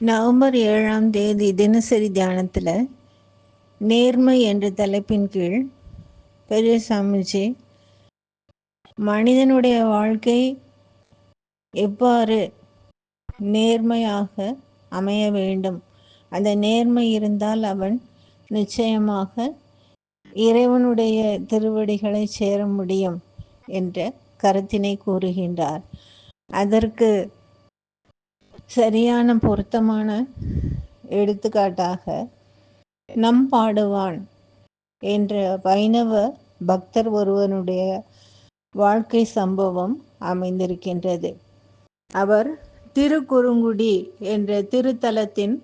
November ஏழாம் தேதி தினசரி தியானத்தில் நேர்மை என்ற தலைப்பின் கீழ் பெரிய சாமிஜி மனிதனுடைய வாழ்க்கை எவ்வாறு நேர்மையாக அமைய வேண்டும்? அந்த நேர்மை இருந்தால் அவன் நிச்சயமாக இறைவனுடைய திருவடிகளை சேர முடியும் என்ற கருத்தினை கூறுகின்றார். அதற்கு சரியான பொருத்தமான எடுத்துக்காட்டாக நம் பாடுவான் என்ற வைணவ பக்தர் ஒருவனுடைய வாழ்க்கை சம்பவம் அமைந்திருக்கின்றது. அவர் திருக்குறுங்குடி என்ற திருத்தலத்தின்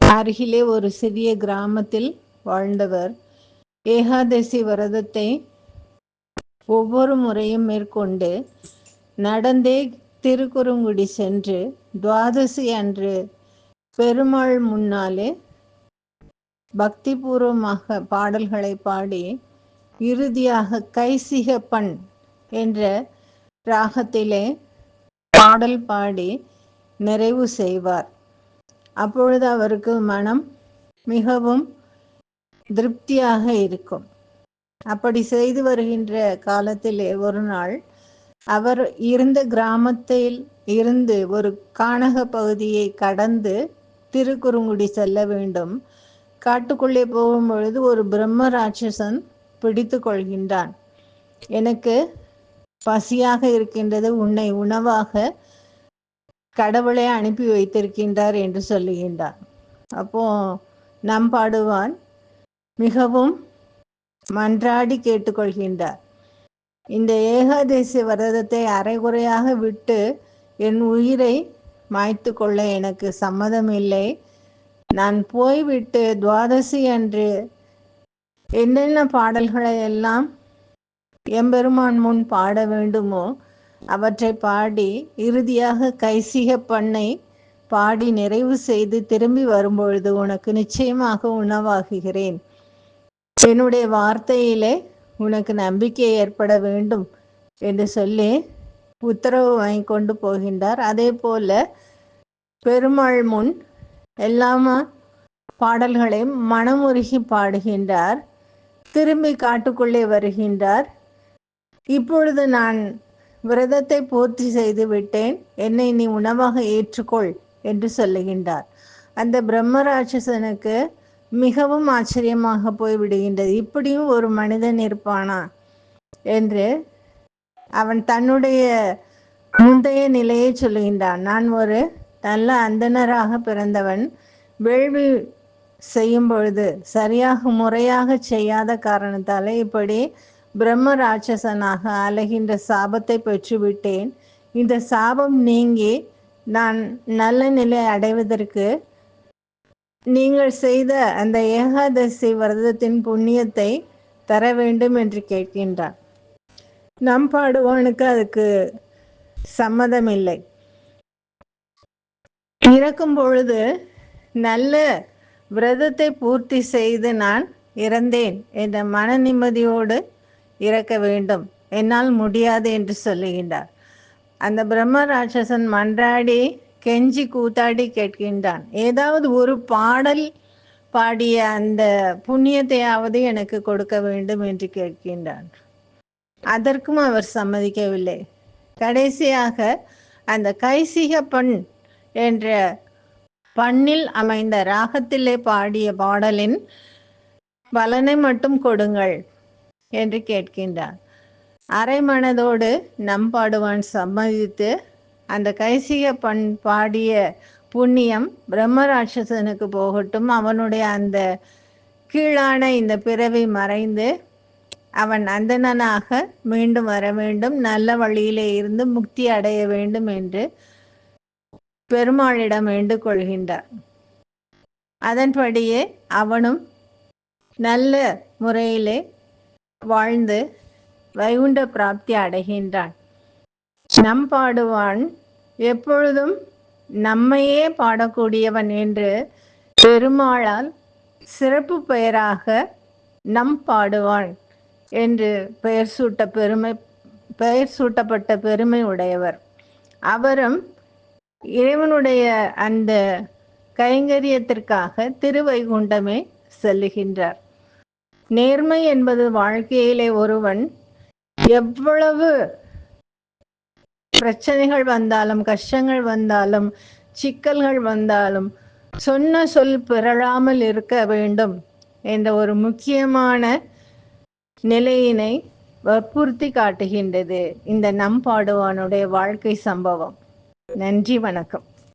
அருகிலே ஒரு சிறிய கிராமத்தில் வாழ்ந்தவர். ஏகாதசி விரதத்தை ஒவ்வொரு முறையும் மேற்கொண்டு நடந்தே திருக்குறுங்குடி சென்று துவாதசி அன்று பெருமாள் முன்னாலே பக்திபூர்வமாக பாடல்களை பாடி இறுதியாக கைசிகப்பண் என்ற ராகத்திலே பாடல் பாடி நிறைவு செய்வார். அப்பொழுது அவருக்கு மனம் மிகவும் திருப்தியாக இருக்கும். அப்படி செய்து வருகின்ற காலத்திலே ஒரு நாள் அவர் இருந்த கிராமத்தில் இருந்து ஒரு காணக பகுதியை கடந்து திருக்குறுங்குடி செல்ல வேண்டும். காட்டுக்குள்ளே போகும் பொழுது ஒரு பிரம்ம ராட்சசன் பிடித்து கொள்கின்றான். எனக்கு பசியாக இருக்கின்றது உன்னை உணவாக கடவுளை அனுப்பி வைத்திருக்கின்றார் என்று சொல்லுகின்றார் அப்போ நம் பாடுவான் மிகவும் மன்றாடி கேட்டுக்கொள்கின்றார் இந்த ஏகாதசி விரதத்தை அரைகுறையாக விட்டு என் உயிரை மாய்த்து கொள்ள எனக்கு சம்மதம் இல்லை நான் போய்விட்டு துவாதசி அன்று என்னென்ன பாடல்களை எல்லாம் எம்பெருமான் முன் பாட வேண்டுமோ அவற்றை பாடி இறுதியாக கைசிக பண்ணை பாடி நிறைவு செய்து திரும்பி வரும்பொழுது உனக்கு நிச்சயமாக உணவாகுகிறேன். என்னுடைய வார்த்தையிலே உனக்கு நம்பிக்கை ஏற்பட வேண்டும் என்று சொல்லி உத்தரவு வாங்கி கொண்டு போகின்றார். அதே போல பெருமாள் முன் எல்லாம பாடல்களையும் மனமுருகி பாடுகின்றார். திரும்பி காட்டுக்குள்ளே வருகின்றார். இப்பொழுது நான் விரதத்தை பூர்த்தி செய்து விட்டேன். என்னை நீ உணவாக ஏற்றுக்கொள் என்று சொல்லுகின்றார். அந்த பிரம்மராட்சசனுக்கு மிகவும் ஆச்சரியமாக போய் விடுகின்றது இப்படியும் ஒரு மனிதன் இருப்பானா? என்று அவன் தன்னுடைய முந்தைய நிலையை சொல்லுகின்றான். நான் ஒரு நல்ல அந்தனராக பிறந்தவன். வேள்வி செய்யும் பொழுது சரியாக முறையாக செய்யாத காரணத்தாலே இப்படி பிரம்ம ராட்சசனாக அலைகின்ற சாபத்தை பெற்றுவிட்டேன். இந்த சாபம் நீங்கி நான் நல்ல நிலை அடைவதற்கு நீங்கள் செய்த அந்த ஏகாதசி விரதத்தின் புண்ணியத்தை தர வேண்டும் என்று கேட்கின்றான் நம் பாடுவானுக்கு அதுக்கு சம்மதம் இல்லை இறக்கும் பொழுது நல்ல விரதத்தை பூர்த்தி செய்து நான் இறந்தேன் என்ற மன நிம்மதியோடு இறக்க வேண்டும். என்னால் முடியாது என்று சொல்லுகின்றார். அந்த பிரம்ம ராட்சசன் மன்றாடி கெஞ்சி கூத்தாடி கேட்கின்றான். ஏதாவது ஒரு பாடல் பாடிய அந்த புண்ணியத்தையாவது எனக்கு கொடுக்க வேண்டும் என்று கேட்கின்றான். அதற்கும் அவர் சம்மதிக்கவில்லை. கடைசியாக அந்த கைசிக பண் என்ற பண்ணில் அமைந்த ராகத்திலே பாடிய பாடலின் பலனை மட்டும் கொடுங்கள் என்று கேட்கின்றார் அரை மனதோடு நம் பாடுவான் சம்மதித்து அந்த கைசிக பண் பாடிய புண்ணியம் பிரம்மராட்சசனுக்கு போகட்டும். அவனுடைய அந்த கீழான இந்த பிறவி மறைந்து அவன் அந்தணனாக மீண்டும் வர வேண்டும். நல்ல வழியிலே இருந்து முக்தி அடைய வேண்டும் என்று பெருமாளிடம் வேண்டு கொள்கின்றார் அதன்படியே அவனும் நல்ல முறையிலே வாழ்ந்து வைகுண்ட பிராப்தி அடைகின்றான். நம் பாடுவான் எப்பொழுதும் நம்மையே பாடக்கூடியவன் என்று பெருமாளால் சிறப்பு பெயராக நம் பாடுவான் என்று பெயர் சூட்ட பெருமை பெயர் சூட்டப்பட்ட பெருமை உடையவர். அவரும் இறைவனுடைய அந்த கைங்கரியத்திற்காக திருவைகுண்டமே செல்லுகின்றார். நேர்மை என்பது வாழ்க்கையிலே ஒருவன் எவ்வளவு பிரச்சனைகள் வந்தாலும் கஷ்டங்கள் வந்தாலும் சிக்கல்கள் வந்தாலும் சொன்ன சொல் பிறழாமல் இருக்க வேண்டும் என்ற ஒரு முக்கியமான நிலையினை வற்புறுத்தி காட்டுகின்றது இந்த நம்பாடுவானுடைய வாழ்க்கை சம்பவம். நன்றி வணக்கம்.